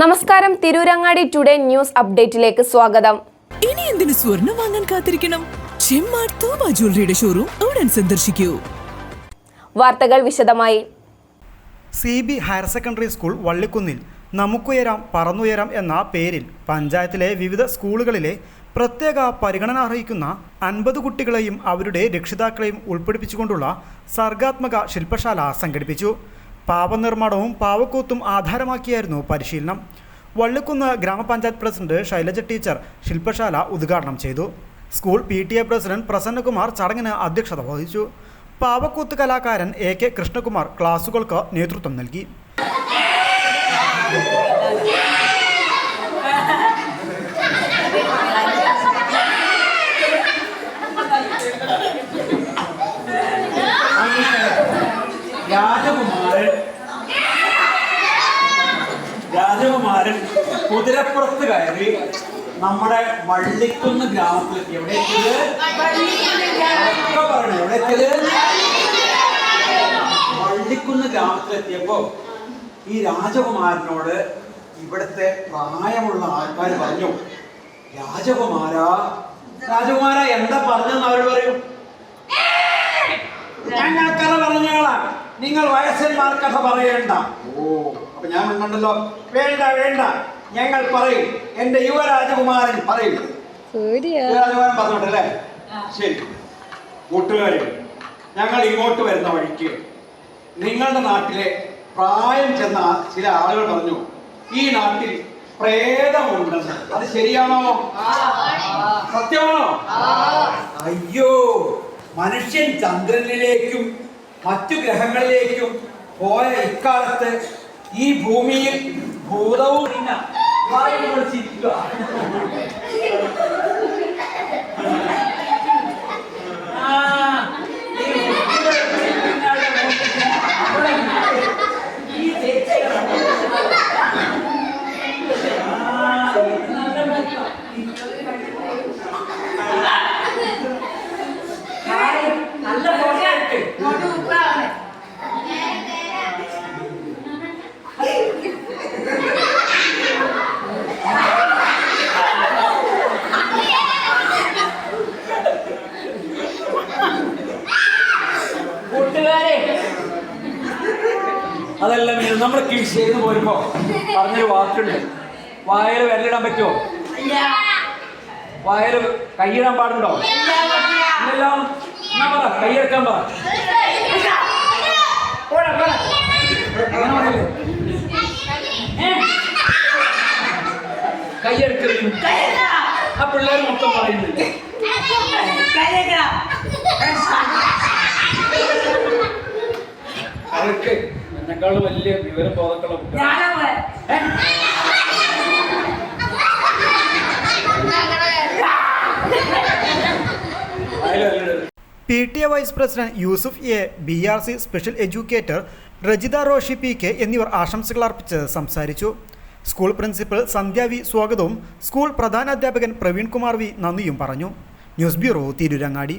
നമസ്കാരം. Tirurangadi today news അപ്ഡേറ്റിലേക്ക് സ്വാഗതം. ഇനി എന്തിനു സ്വർണം വാങ്ങാൻ കാത്തിരിക്കണം? ചെമ്മാട് തോമ ജ്വല്ലറിയുടെ ഷോറൂം ഉടൻ സന്ദർശിക്കൂ. വാർത്തകൾ വിശദമായി. C B higher secondary school വള്ളിക്കുന്നിൽ നമുക്കുയരാം പറന്നുയരാം എന്ന പേരിൽ പഞ്ചായത്തിലെ വിവിധ സ്കൂളുകളിലെ പ്രത്യേക പരിഗണന അർഹിക്കുന്ന അൻപത് കുട്ടികളെയും അവരുടെ രക്ഷിതാക്കളെയും ഉൾപ്പെടുപ്പിച്ചുകൊണ്ടുള്ള സർഗാത്മക ശില്പശാല സംഘടിപ്പിച്ചു. പാവനിർമ്മാണവും പാവക്കൂത്തും ആധാരമാക്കിയായിരുന്നു പരിശീലനം. വള്ളിക്കുന്ന് ഗ്രാമപഞ്ചായത്ത് പ്രസിഡന്റ് ശൈലജ ടീച്ചർ ശില്പശാല ഉദ്ഘാടനം ചെയ്തു. School P T A president Prasannakumar ചടങ്ങിന് അധ്യക്ഷത വഹിച്ചു. പാവക്കൂത്ത് കലാകാരൻ എ കെ കൃഷ്ണകുമാർ ക്ലാസുകൾക്ക് നേതൃത്വം നൽകി. രാജകുമാരൻ. രാജകുമാരൻ കുതിരപ്പുറത്ത് കയറി നമ്മുടെ വള്ളിക്കുന്ന് ഗ്രാമത്തിലെത്തി എവിടെ പറയണേ എവിടെ വള്ളിക്കുന്ന് ഗ്രാമത്തിലെത്തിയപ്പോ ഈ രാജകുമാരനോട് ഇവിടത്തെ പ്രായമുള്ള ആൾക്കാർ പറഞ്ഞു രാജകുമാര രാജകുമാര എന്താ പറഞ്ഞെന്ന് അവർ പറയും? ഞാൻ നിങ്ങൾ വയസ്സന്മാർ കഥ പറയേണ്ട. ഓ അപ്പൊ ഞാൻ കണ്ടല്ലോ വേണ്ട വേണ്ട. ഞങ്ങൾ പറയും. എന്റെ യുവരാജകുമാരൻ പറയും. യുവരാജകുമാരൻ പറഞ്ഞോട്ടല്ലേ ശരി. കൂട്ടുകാരെ ഞങ്ങൾ ഇങ്ങോട്ട് വരുന്ന വഴിക്ക് നിങ്ങളുടെ നാട്ടിലെ പ്രായം ചെന്ന ചില ആളുകൾ പറഞ്ഞു ഈ നാട്ടിൽ പ്രേതമുണ്ടെന്ന്. അത് ശരിയാണോ? സത്യമാണോ? അയ്യോ മനുഷ്യൻ ചന്ദ്രനിലേക്കും മറ്റു ഗ്രഹങ്ങളിലേക്കും പോയ ഇക്കാലത്ത് ഈ ഭൂമിയിൽ ഭൂതവും ഈ അവിടെ ഈ ചേച്ചിയുടെ ആ, ഇത് നല്ല മനുഷ്യൻ. നല്ല ഫോട്ടോ കൂട്ടുകാരെ അതല്ല ഇരുന്ന് നമ്മൾ കിഴിശ്ശേരിന്ന് പോരുമ്പോ പറഞ്ഞൊരു വാക്കുണ്ട്. വായൽ വിരലിടാൻ പറ്റുമോ? വായൽ കൈയിടാൻ പാടുണ്ടോ? എന്നാ പറ കൈയെടുക്കാൻ പറ? കൈയെടുക്കരുത് ആ പിള്ളേർ മൊത്തം പറയുന്നില്ല എന്നെക്കാളും വലിയ വിവരം ബോധക്കുള്ള P T A vice president Yusuf A B R C special educator Rajitha Roshi P K എന്നിവർ ആശംസകൾ അർപ്പിച്ച് സംസാരിച്ചു. സ്കൂൾ പ്രിൻസിപ്പൽ സന്ധ്യ വി സ്വാഗതവും സ്കൂൾ പ്രധാനാധ്യാപകൻ പ്രവീൺ കുമാർ വി നന്ദിയും പറഞ്ഞു. News bureau Tirurangadi.